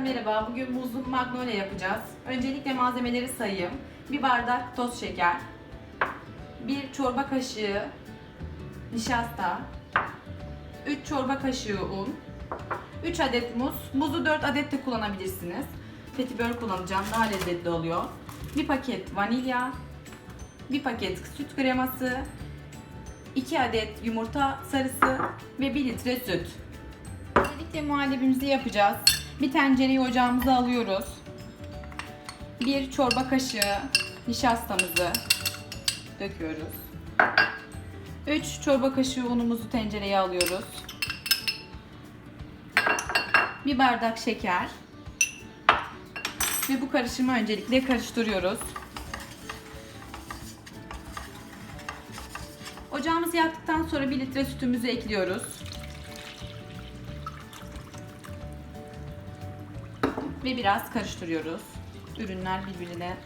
merhaba. Bugün muzluk magnolia yapacağız. Öncelikle malzemeleri sayayım. Bir bardak toz şeker, bir çorba kaşığı nişasta, 3 çorba kaşığı un, 3 adet muz. Muzu 4 adet de kullanabilirsiniz. Petibör kullanacağım. Daha lezzetli oluyor. Bir paket vanilya, bir paket süt kreması, 2 adet yumurta sarısı ve 1 litre süt. Öncelikle muhallebimizi yapacağız. Bir tencereyi ocağımıza alıyoruz. Bir çorba kaşığı nişastamızı döküyoruz. 3 çorba kaşığı unumuzu tencereye alıyoruz. Bir bardak şeker. Ve bu karışımı öncelikle karıştırıyoruz. Ocağımızı yaktıktan sonra 1 litre sütümüzü ekliyoruz. Ve biraz karıştırıyoruz. Ürünler birbirine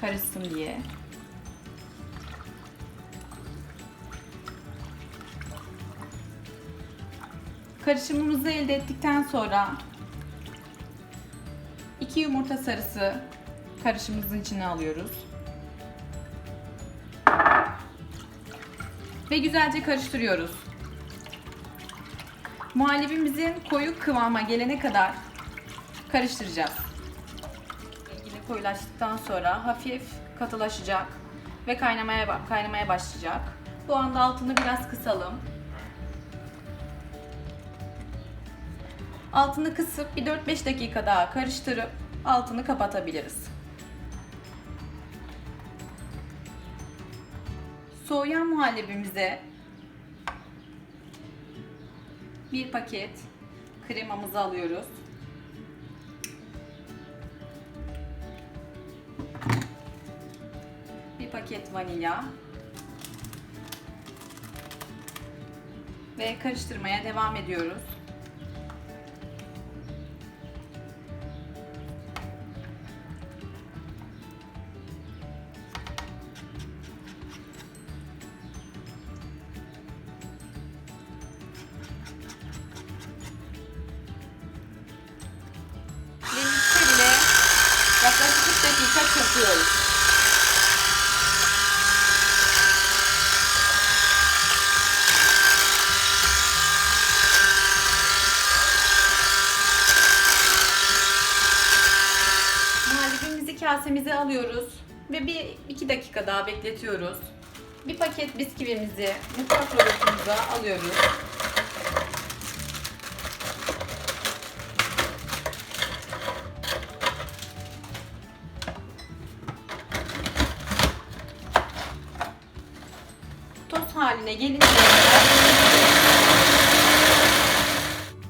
karışsın diye. Karışımımızı elde ettikten sonra 2 yumurta sarısı karışımımızın içine alıyoruz. Ve güzelce karıştırıyoruz. Muhallebimizin koyu kıvama gelene kadar karıştıracağız. İlgili koyulaştıktan sonra hafif katılaşacak ve kaynamaya kaynamaya başlayacak. Bu anda altını biraz kısalım. Altını kısıp bir 4-5 dakika daha karıştırıp altını kapatabiliriz. Soğuyan muhallebimize bir paket kremamızı alıyoruz. Paket vanilya. Ve karıştırmaya devam ediyoruz. Yaklaşık 3 dakika çırpıyoruz. Kasemize alıyoruz ve bir iki dakika daha bekletiyoruz. Bir paket bisküvimizi mutfak robotumuza alıyoruz. Toz haline gelince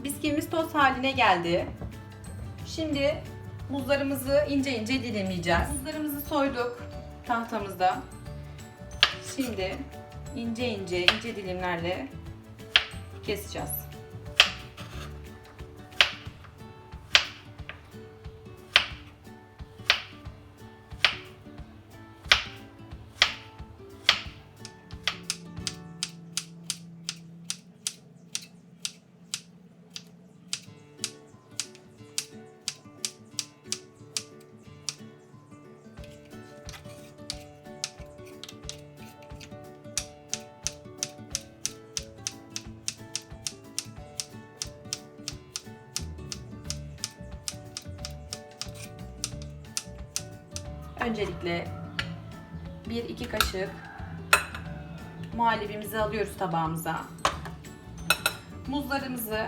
bisküvimiz toz haline geldi. Şimdi muzlarımızı ince ince dilimleyeceğiz. Muzlarımızı soyduk tahtamızda. Şimdi ince ince ince dilimlerle keseceğiz. Öncelikle 1-2 kaşık muhallebimizi alıyoruz tabağımıza. Muzlarımızı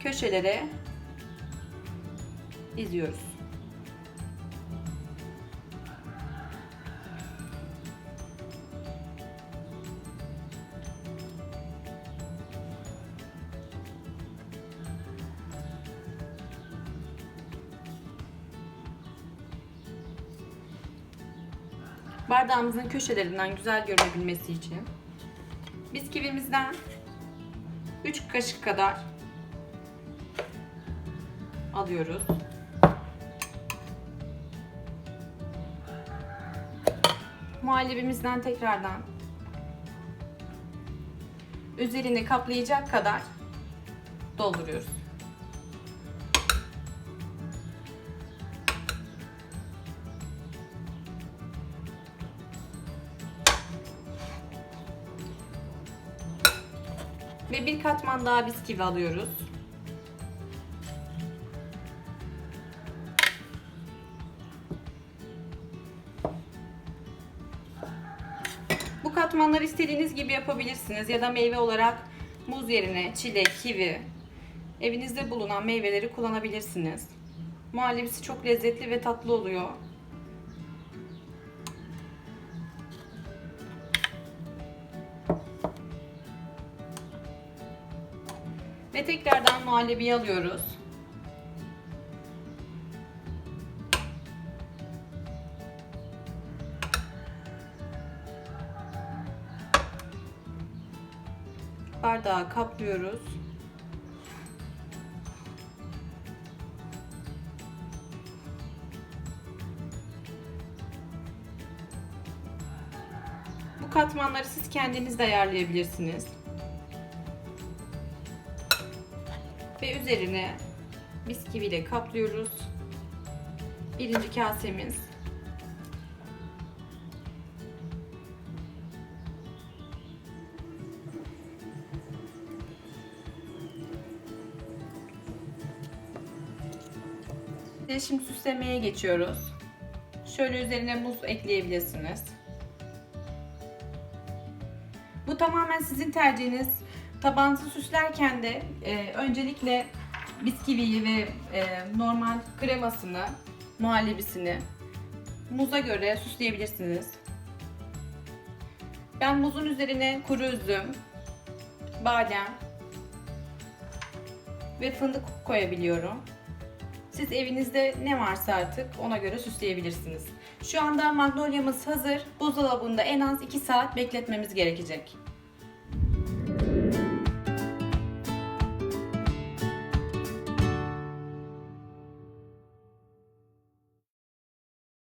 köşelere diziyoruz. Bardağımızın köşelerinden güzel görünebilmesi için bisküvimizden 3 kaşık kadar alıyoruz. Muhallebimizden tekrardan üzerini kaplayacak kadar dolduruyoruz. Ve bir katman daha bisküvi alıyoruz. Bu katmanları istediğiniz gibi yapabilirsiniz ya da meyve olarak muz yerine çilek, kivi, evinizde bulunan meyveleri kullanabilirsiniz. Muhallebisi çok lezzetli ve tatlı oluyor. Ve tekrardan muhallebiyi alıyoruz. Bardağı kaplıyoruz. Bu katmanları siz kendiniz de ayarlayabilirsiniz. Ve üzerine bisküviyle kaplıyoruz. Birinci kasemiz. Ve Şimdi süslemeye geçiyoruz. Şöyle üzerine muz ekleyebilirsiniz. Bu tamamen sizin tercihiniz. Tabağınızı süslerken de e, öncelikle bisküviyi ve e, normal kremasını, muhallebisini muza göre süsleyebilirsiniz. Ben muzun üzerine kuru üzüm, badem ve fındık koyabiliyorum. Siz evinizde ne varsa artık ona göre süsleyebilirsiniz. Şu anda magnolia'mız hazır. Buzdolabında en az 2 saat bekletmemiz gerekecek.